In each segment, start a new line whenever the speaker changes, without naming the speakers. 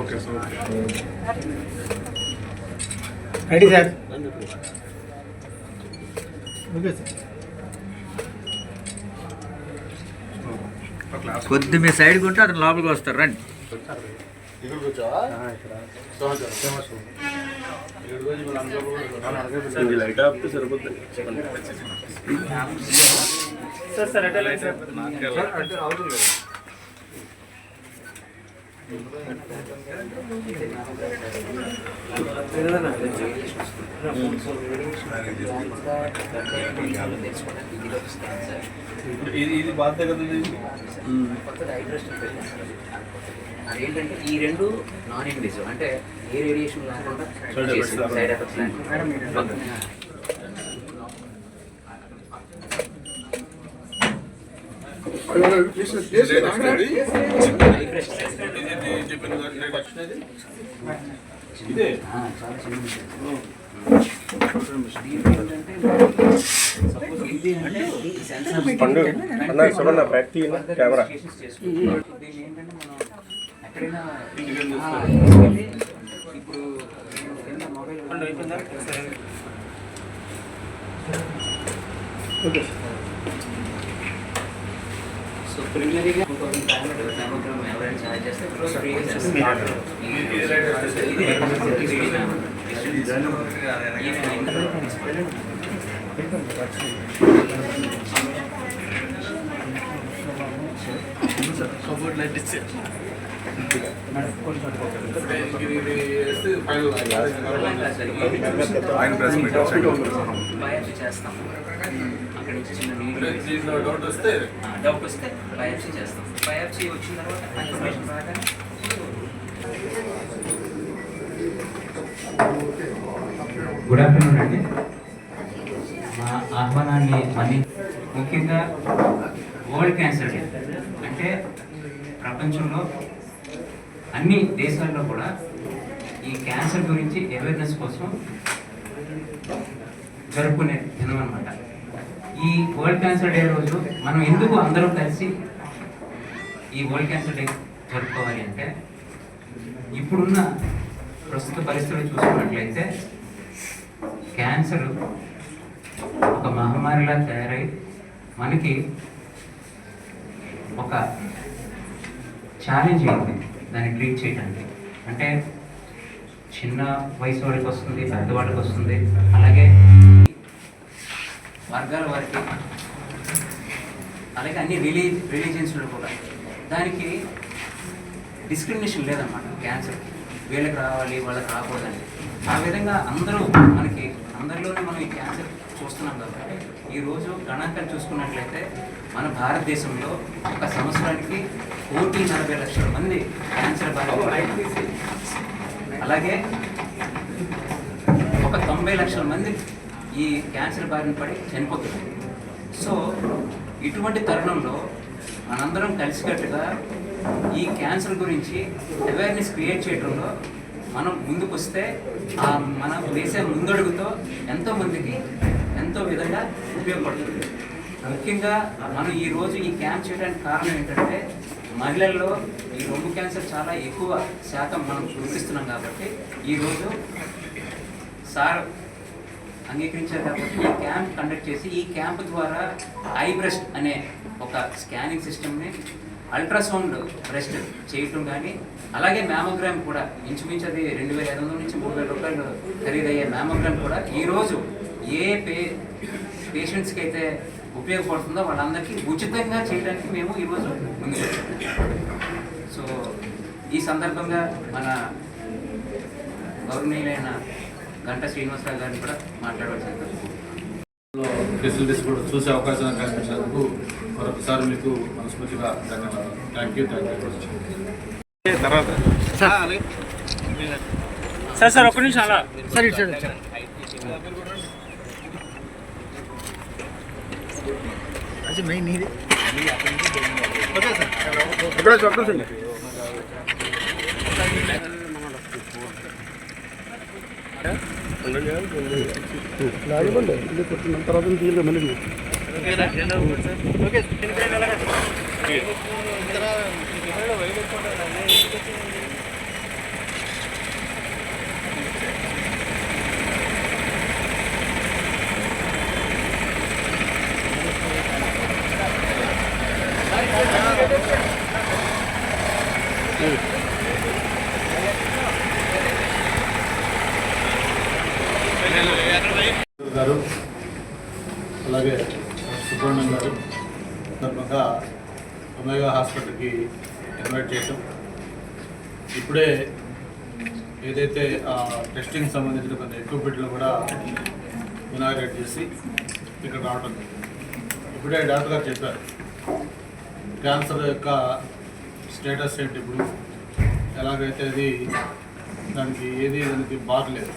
Okay sir
ready sir. Okay sir.
కొద్ది మీ సైడ్కి ఉంటే అతను లోపలికి వస్తారు రండి.
సరిపోతుంది
సార్ సార్ అటే లేదు సార్
ఇది ఇది బాధ్యత కదా ఇది?
కొత్తగా ఐబ్రెస్ట్ అదేంటంటే ఈ రెండు నాన్ ఇన్వేసివ్ అంటే ఏ రేడియేషన్ లేకుండా. సైడ్ ఏంటంటే
పండు. అన్న చూడండి బ్యాక్ కెమెరా
దీన్ని ఏంటంటే మనం ఎక్కడైనా ఆ, ఇప్పుడు కింద so ప్రిలిమినరీగా two thousand five hundred mammogram ఎవరైనా ఛార్జ్ చేస్తే ఇప్పుడు ఫ్రీగా
దీంట్లో డౌట్ వస్తే.
డౌట్ వస్తే. బయాప్సీ చేస్తాం. బయాప్సీ వచ్చిన తర్వాత ఇన్ఫర్మేషన్ రాగానే
గుడ్ ఆఫ్టర్నూన్ అండి. మా ఆహ్వానాన్ని మళ్ళీ ముఖ్యంగా వరల్డ్ క్యాన్సర్ డే అంటే ప్రపంచంలో అన్ని దేశాల్లో కూడా ఈ క్యాన్సర్ గురించి అవేర్నెస్ కోసం జరుపుకునే దినం అనమాట ఈ వరల్డ్ క్యాన్సర్ డే రోజు మనం ఎందుకు అందరం కలిసి ఈ వరల్డ్ క్యాన్సర్ డే జరుపుకోవాలి అంటే ఇప్పుడున్న ప్రస్తుత పరిస్థితులు చూసుకున్నట్లయితే క్యాన్సర్ ఒక మహమ్మారిలా తయారై మనకి ఒక ఛాలెంజ్ అయింది దాన్ని ట్రీట్ చేయడానికి అంటే చిన్న వయసు వాళ్ళకి వస్తుంది పెద్దవాళ్ళకి వస్తుంది అలాగే వర్గాల వారికి అలాగే అన్ని రిలీ రిలీజియన్స్లో కూడా దానికి డిస్క్రిమినేషన్ లేదన్నమాట క్యాన్సర్కి. వీళ్ళకి రావాలి వాళ్ళకి రాకూడదని. ఆ విధంగా అందరూ మనకి అందరిలోనే మనం ఈ క్యాన్సర్ చూస్తున్నాం కాబట్టి ఈరోజు గణాంకాలు చూసుకున్నట్లయితే మన భారతదేశంలో ఒక సంవత్సరానికి కోటి నలభై లక్షల మంది క్యాన్సర్ బారిన అలాగే ఒక తొంభై లక్షల మంది ఈ క్యాన్సర్ బారిన పడి చనిపోతుంది సో ఇటువంటి తరుణంలో మనందరం కలిసికట్టుగా ఈ క్యాన్సర్ గురించి అవేర్నెస్ క్రియేట్ చేయడంలో మనం ముందుకు వస్తే ఆ మన వేసే ముందడుగుతో ఎంతో మందికి ఎంతో విధంగా ఉపయోగపడుతుంది. ముఖ్యంగా మనం ఈరోజు ఈ క్యాంప్ చేయడానికి కారణం ఏంటంటే మహిళల్లో ఈ రొమ్ము క్యాన్సర్ చాలా ఎక్కువ శాతం మనం చూపిస్తున్నాం కాబట్టి ఈరోజు సార్ అంగీకరించారు కాబట్టి ఈ క్యాంప్ కండక్ట్ చేసి ఈ క్యాంప్ ద్వారా ఐ బ్రెస్ట్ అనే ఒక స్కానింగ్ సిస్టమ్ని అల్ట్రాసౌండ్ బ్రెస్ట్ చేయటం కానీ అలాగే మ్యామోగ్రామ్ కూడా ఇంచుమించు అది రెండు వేల ఐదు వందల నుంచి మూడు వేల రూపాయలు ఖరీదయ్యే మ్యామోగ్రామ్ కూడా ఈరోజు ఏ పే పేషెంట్స్కి అయితే ఉపయోగపడుతుందో వాళ్ళందరికీ ఉచితంగా చేయడానికి మేము ఈరోజు ముందు సో ఈ సందర్భంగా మన గౌరవనీయులైన గంట శ్రీనివాసరావు గారిని కూడా మాట్లాడవలసింది
ఫెసిలిటీస్ కూడా చూసే అవకాశం కల్పించినందుకు మరొకసారి మీకు మనస్ఫూర్తిగా ధన్యవాదాలు. థ్యాంక్ యూ థ్యాంక్ యూ తర్వాత?
సార్. సార్ ఒక్క నిమిషం అలా. సార్ అది మెయిన్ ఇది ఓకే సార్
ఇక్కడ చెప్పండి
ఓకే
గారు అలాగే సుబ్రహ్మణ్యం గారు సందర్భంగా ఒమేగా హాస్పిటల్కి ఇన్వైట్ చేయటం ఇప్పుడే ఏదైతే ఆ టెస్టింగ్ సంబంధించిన కొన్ని ఎక్విప్మెంట్లు కూడా ఇనాగ్రేట్ చేసి ఇక్కడ రావడం ఇప్పుడే డాక్టర్ గారు చెప్పారు క్యాన్సర్ యొక్క స్టేటస్ ఏంటి ఇప్పుడు? ఎలాగైతే అది దానికి ఏది దానికి బార్ లేదు.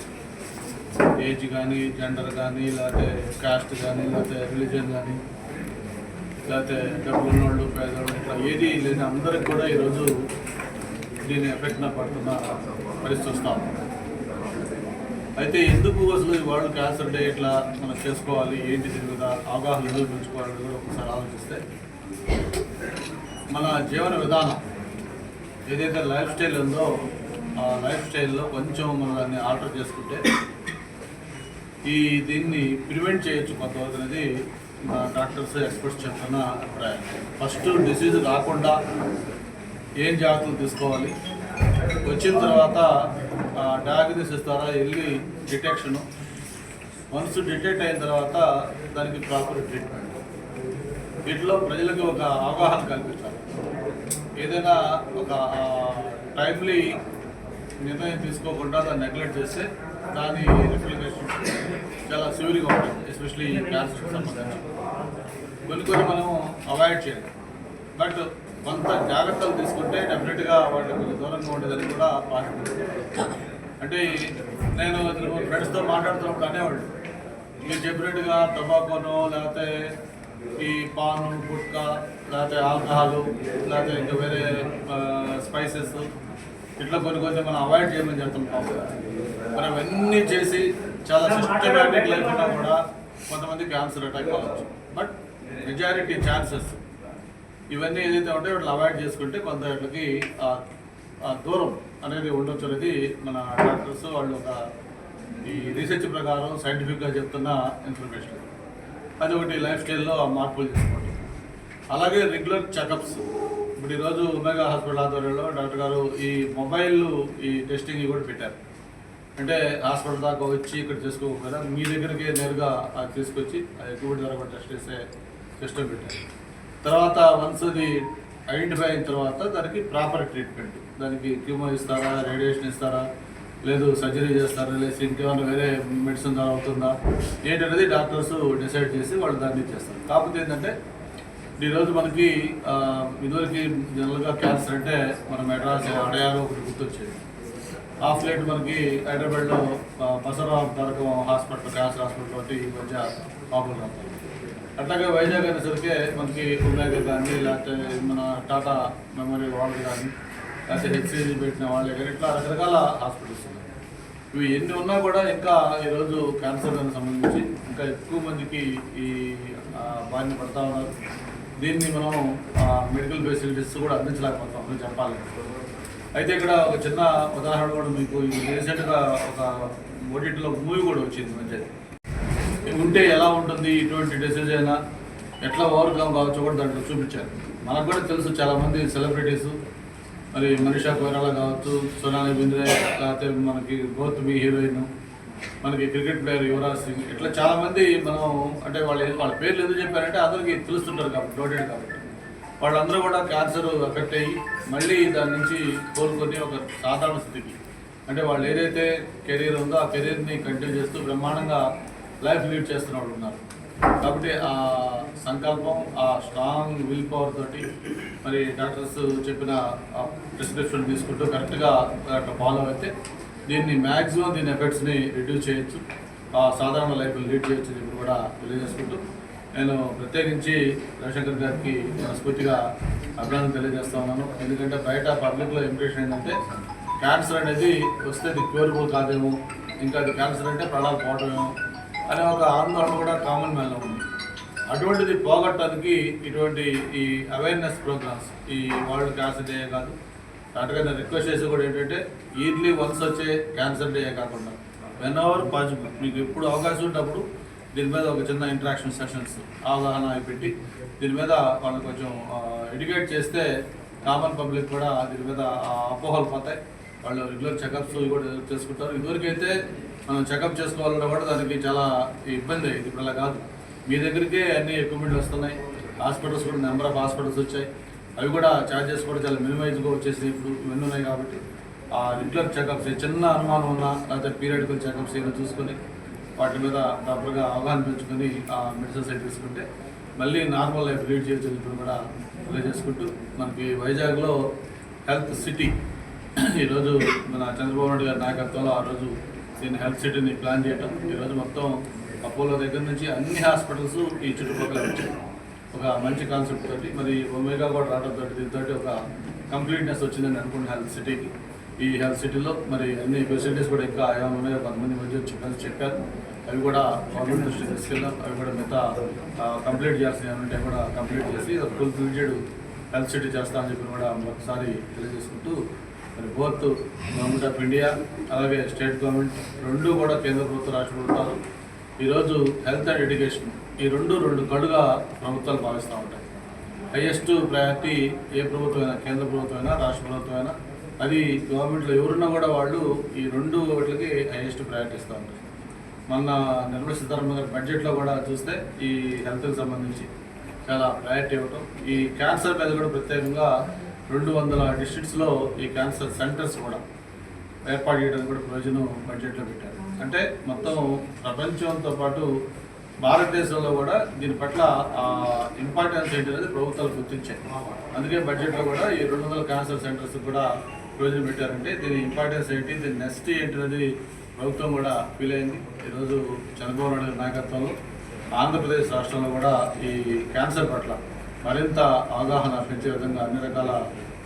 ఏజ్ కానీ జెండర్ కానీ లేకపోతే కాస్ట్ కానీ లేకపోతే రిలీజన్ కానీ లేకపోతే డబ్బులు ఉన్నోళ్ళు పేదవాళ్ళు ఇట్లా ఏది లేని అందరికి కూడా ఈరోజు దీని ఎఫెక్ట్ పడుతున్న పరిస్థితి వస్తాం అయితే ఎందుకు అసలు వాళ్ళు క్యాన్సర్ డే ఇట్లా మనం చేసుకోవాలి? ఏంటి దీని మీద అవగాహన ఎందుకు కూడా ఒకసారి ఆలోచిస్తే మన జీవన విధానం ఏదైతే లైఫ్ స్టైల్ ఉందో ఆ లైఫ్ స్టైల్లో కొంచెం మనం దాన్ని ఆల్టర్ చేసుకుంటే ఈ దీన్ని ప్రివెంట్ చేయొచ్చు కొంతవరకు అనేది డాక్టర్స్ ఎక్స్పర్ట్స్ చెప్తున్న అభిప్రాయం. ఫస్ట్ డిసీజ్ రాకుండా ఏం జాగ్రత్తలు తీసుకోవాలి? వచ్చిన తర్వాత డయాగ్నోసిస్ ద్వారా వెళ్ళి డిటెక్షను. వన్స్ డిటెక్ట్ అయిన తర్వాత దానికి ప్రాపర్ ట్రీట్మెంట్ వీటిలో ప్రజలకు ఒక అవగాహన కల్పించాలి. ఏదైనా ఒక టైమ్లీ నిర్ణయం తీసుకోకుండా దాన్ని నెగ్లెక్ట్ చేస్తే దాని రిఫ్లికేషన్ చాలా సివియర్గా ఉంటుంది ఎస్పెషలీ క్యాన్సర్కి సంబంధించి. కొన్ని కొన్ని మనం అవాయిడ్ చేయాలి. బట్ కొంత జాగ్రత్తలు తీసుకుంటే డెఫినెట్గా వాటికి దూరంగా ఉండేదని కూడా పాటిస్తుంది అంటే నేను ఫ్రెండ్స్తో మాట్లాడుతున్నప్పుడు అనేవాళ్ళు మీరు చెప్పినట్టుగా టొబాకోను లేకపోతే ఈ పాను గుట్కా లేకపోతే ఆల్కహాలు లేకపోతే ఇంకా వేరే స్పైసెస్ ఇట్లా కొన్ని కొన్ని మనం అవాయిడ్ చేయమని చెప్తుంటాం. మనం అవన్నీ చేసి చాలా సిస్టమేటిక్ లైఫ్ ఉన్నా కూడా కొంతమంది క్యాన్సర్ అటాక్ కావచ్చు బట్ మెజారిటీ ఛాన్సెస్ ఇవన్నీ ఏదైతే ఉంటాయో వాటిని అవాయిడ్ చేసుకుంటే కొంత వాటికి దూరం అనేది ఉండొచ్చు అనేది మన డాక్టర్స్ వాళ్ళు ఒక ఈ రీసెర్చ్ ప్రకారం సైంటిఫిక్గా చెప్తున్న ఇన్ఫర్మేషన్ అది ఒకటి లైఫ్ స్టైల్లో మార్పులు తీసుకోవడం అలాగే రెగ్యులర్ చెకప్స్ ఇప్పుడు ఈరోజు ఉమేగా హాస్పిటల్ ఆధ్వర్యంలో డాక్టర్ గారు ఈ మొబైల్ ఈ టెస్టింగ్ కూడా పెట్టారు. అంటే హాస్పిటల్ దాకా వచ్చి ఇక్కడ చేసుకోకపోయినా మీ దగ్గరికి నేరుగా అది తీసుకొచ్చి అది ఎక్కువ ద్వారా టెస్ట్ చేసే సిస్టమ్ పెట్టారు. తర్వాత వన్స్ అది ఐడెంటిఫై అయిన తర్వాత దానికి ప్రాపర్ ట్రీట్మెంట్ దానికి క్యూమో ఇస్తారా రేడియేషన్ ఇస్తారా లేదు సర్జరీ చేస్తారా లేదు ఇంకేమైనా వేరే మెడిసిన్ ద్వారా అవుతుందా ఏంటనేది డాక్టర్స్ డిసైడ్ చేసి వాళ్ళు దాన్ని చేస్తారు. కాకపోతే ఏంటంటే ఈరోజు మనకి ఇదివరకు జనరల్గా క్యాన్సర్ అంటే మన మెడ్రాస్ అడయాలో ఒకటి గుర్తొచ్చేది. హాఫ్ లైట్ మనకి హైదరాబాద్లో Basavarao Tarakam hospital cancer hospital ఒకటి ఈ మధ్య పాపులర్ అవుతుంది అట్లాగే వైజాగ్ అనేసరికి మనకి ఉమేగర్ కానీ లేకపోతే మన టాటా మెమోరియల్ వాళ్ళు కానీ లేకపోతే హెచ్సిజీ పెట్టిన వాళ్ళే కానీ ఇట్లా రకరకాల హాస్పిటల్స్ ఉన్నాయి. ఇవి ఎన్ని ఉన్నా కూడా ఇంకా ఈరోజు క్యాన్సర్ దానికి సంబంధించి ఇంకా ఎక్కువ మందికి ఈ ఆ, బారిన పడతా ఉన్నారు. దీన్ని మనం మెడికల్ ఫెసిలిటీస్ కూడా అందించలేకపోతాం అని చెప్పాలి. అయితే ఇక్కడ ఒక చిన్న ఉదాహరణ కూడా మీకు రీసెంట్గా ఒక ఓటీటీలో మూవీ కూడా వచ్చింది మంచిది ఉంటే ఎలా ఉంటుంది ఇటువంటి డిసీజ్ అయినా ఎట్లా ఓవర్కమ్ కావచ్చు కూడా దాంట్లో చూపించారు. మనకు కూడా తెలుసు చాలామంది సెలబ్రిటీస్ మరి మనిషా కొయిరాలా కావచ్చు సోనాలి బింద్రే లేకపోతే మనకి గౌతమి హీరోయిన్ మనకి క్రికెట్ ప్లేయర్ యువరాజ్ సింగ్. ఇట్లా చాలామంది మనం అంటే వాళ్ళు వాళ్ళ పేర్లు ఎందుకు చెప్పారంటే అందరికీ తెలుస్తుంటారు కాబట్టి డోటెడ్ కాబట్టి. వాళ్ళందరూ కూడా క్యాన్సర్ ఎఫెక్ట్ అయ్యి మళ్ళీ దాని నుంచి కోలుకొని ఒక సాధారణ స్థితికి అంటే వాళ్ళు ఏదైతే కెరీర్ ఉందో ఆ కెరీర్ని కంటిన్యూ చేస్తూ బ్రహ్మాండంగా లైఫ్ లీడ్ చేస్తున్న వాళ్ళు ఉన్నారు. కాబట్టి ఆ సంకల్పం ఆ స్ట్రాంగ్ విల్ పవర్ తోటి మరి డాక్టర్స్ చెప్పిన ప్రిస్క్రిప్షన్ తీసుకుంటూ కరెక్ట్గా ఫాలో అయితే దీన్ని మ్యాక్సిమం దీని ఎఫెక్ట్స్ని రిడ్యూస్ చేయొచ్చు. ఆ సాధారణ లైఫ్ని లీడ్ చేయొచ్చు ఇప్పుడు కూడా తెలియజేసుకుంటూ నేను ప్రత్యేకించి రవిశంకర్ గారికి మనస్ఫూర్తిగా అభినందన తెలియజేస్తా ఉన్నాను. ఎందుకంటే బయట పబ్లిక్లో ఇంప్రెషన్ ఏంటంటే క్యాన్సర్ అనేది వస్తే అది క్యూరబుల్ కాదేమో ఇంకా అది క్యాన్సర్ అంటే ప్రాణాలు పోవటమేమో అనే ఒక ఆందోళన కూడా కామన్ మ్యాన్లో ఉంది. అటువంటిది పోగొట్టడానికి ఇటువంటి ఈ అవేర్నెస్ ప్రోగ్రామ్స్ ఈ వరల్డ్ క్యాన్సర్ డే కాదు అటుగా నేను రిక్వెస్ట్ చేసి కూడా ఏంటంటే ఇయర్లీ వన్స్ వచ్చే క్యాన్సర్ డే కాకుండా వెన్ అవర్ పాసిబుల్ మీకు ఎప్పుడు అవకాశం ఉన్నప్పుడు దీని మీద ఒక చిన్న ఇంటరాక్షన్ సెషన్స్ అవగాహన పెట్టి దీని మీద వాళ్ళని కొంచెం ఎడ్యుకేట్ చేస్తే కామన్ పబ్లిక్ కూడా దీని మీద అపోహలు పోతాయి. వాళ్ళు రెగ్యులర్ చెకప్స్ కూడా చేసుకుంటారు. ఇదివరకైతే మనం చెకప్ చేసుకోవాలన్నా కూడా దానికి చాలా ఇబ్బంది అయ్యింది. ఇప్పుడు అలా కాదు. మీ దగ్గరికే అన్ని ఎక్విప్మెంట్లు వస్తున్నాయి. హాస్పిటల్స్ కూడా నెంబర్ ఆఫ్ హాస్పిటల్స్ వచ్చాయి. అవి కూడా ఛార్జెస్ కూడా చాలా మినిమైజ్గా వచ్చేసి ఇప్పుడు ఇవన్నీ ఉన్నాయి కాబట్టి ఆ రెగ్యులర్ చెకప్స్ చిన్న అనుమానం ఉన్నా లేకపోతే పీరియడికల్ చెకప్స్ ఏమైనా చూసుకొని వాటి మీద ప్రాపర్గా అవగాహన పెంచుకొని ఆ మెడిసిన్స్ అయితే తీసుకుంటే మళ్ళీ నార్మల్ లైఫ్ లీడ్ చేయొచ్చు ఇప్పుడు కూడా తెలియజేసుకుంటూ మనకి వైజాగ్లో హెల్త్ సిటీ ఈరోజు మన చంద్రబాబు నాయుడు గారి నాయకత్వంలో ఆ రోజు దీన్ని హెల్త్ సిటీని ప్లాన్ చేయటం. ఈరోజు మొత్తం అపోలో దగ్గర నుంచి అన్ని హాస్పిటల్స్ ఈ చుట్టుపక్కల వచ్చాయి. ఒక మంచి కాన్సెప్ట్ తోటి మరి ఒమేగా కూడా రావడంతో దీంతో ఒక కంప్లీట్నెస్ వచ్చిందని అనుకున్న హెల్త్ సిటీకి ఈ హెల్త్ సిటీలో మరి అన్ని ఫెసిలిటీస్ కూడా ఇంకా ఏమైనా ఉన్నాయో. కొంతమంది మంచి వచ్చి చెప్పారు. అవి కూడా గవర్నమెంట్ దృష్టికి తీసుకెళ్ళాం అవి కూడా మిగతా కంప్లీట్ చేయాల్సిన ఉంటే కూడా కంప్లీట్ చేసి ఫుల్ ఫిల్జెడ్ హెల్త్ సిటీ చేస్తామని చెప్పి కూడా ఒకసారి తెలియజేసుకుంటూ మరి బోత్ గవర్నమెంట్ ఆఫ్ ఇండియా అలాగే స్టేట్ గవర్నమెంట్ రెండు కూడా కేంద్ర ప్రభుత్వ రాష్ట్ర ప్రభుత్వాలు ఈరోజు హెల్త్ అండ్ ఎడ్యుకేషన్ ఈ రెండు రెండు కడుగా ప్రభుత్వాలు భావిస్తూ ఉంటాయి. హైయెస్ట్ ప్రయారిటీ ఏ ప్రభుత్వమైనా కేంద్ర ప్రభుత్వమైనా రాష్ట్ర ప్రభుత్వం అయినా అది గవర్నమెంట్లో ఎవరున్నా కూడా వాళ్ళు ఈ రెండు వాటికి హైయెస్ట్ ప్రయారిటీ ఇస్తూ ఉంటారు మొన్న నిర్మలా సీతారామన్ గారి బడ్జెట్లో కూడా చూస్తే ఈ హెల్త్కి సంబంధించి చాలా ప్రయారిటీ ఇవ్వటం. ఈ క్యాన్సర్ మీద కూడా ప్రత్యేకంగా రెండు వందల డిస్ట్రిక్ట్స్లో ఈ క్యాన్సర్ సెంటర్స్ కూడా ఏర్పాటు చేయడానికి కూడా ప్రయోజనం బడ్జెట్లో పెట్టారు. అంటే మొత్తం ప్రపంచంతో పాటు భారతదేశంలో కూడా దీని పట్ల ఇంపార్టెన్స్ ఏంటి అనేది ప్రభుత్వాలు గుర్తించాయి. అందుకే బడ్జెట్లో కూడా ఈ రెండు వందల క్యాన్సర్ సెంటర్స్ కూడా ప్రయోజనం పెట్టారంటే దీని ఇంపార్టెన్స్ ఏంటి దీని నెక్స్ట్ ఏంటి అనేది ప్రభుత్వం కూడా ఫీల్ అయింది. ఈరోజు చంద్రబాబు నాయుడు నాయకత్వంలో ఆంధ్రప్రదేశ్ రాష్ట్రంలో కూడా ఈ క్యాన్సర్ పట్ల మరింత అవగాహన పెంచే విధంగా అన్ని రకాల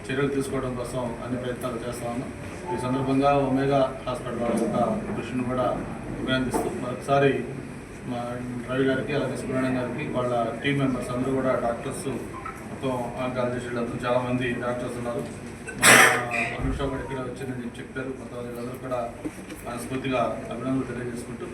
చర్యలు తీసుకోవడం కోసం అన్ని ప్రయత్నాలు చేస్తా ఉన్నాం. ఈ సందర్భంగా ఒమేగా హాస్పిటల్ వాళ్ళ యొక్క కృషిని కూడా అభినందిస్తూ మరొకసారి మా రవి గారికి అలాగే సుబ్రహ్మణ్యం గారికి వాళ్ళ టీం మెంబర్స్ అందరూ కూడా డాక్టర్స్ మొత్తం ఆంకాలజిస్టులు అందరూ చాలామంది డాక్టర్స్ ఉన్నారు. మా అనుష కూడా ఇక్కడ వచ్చిందని నేను చెప్పారు మొత్తం అందరూ కూడా మనస్ఫూర్తిగా అభినందనలు తెలియజేసుకుంటూ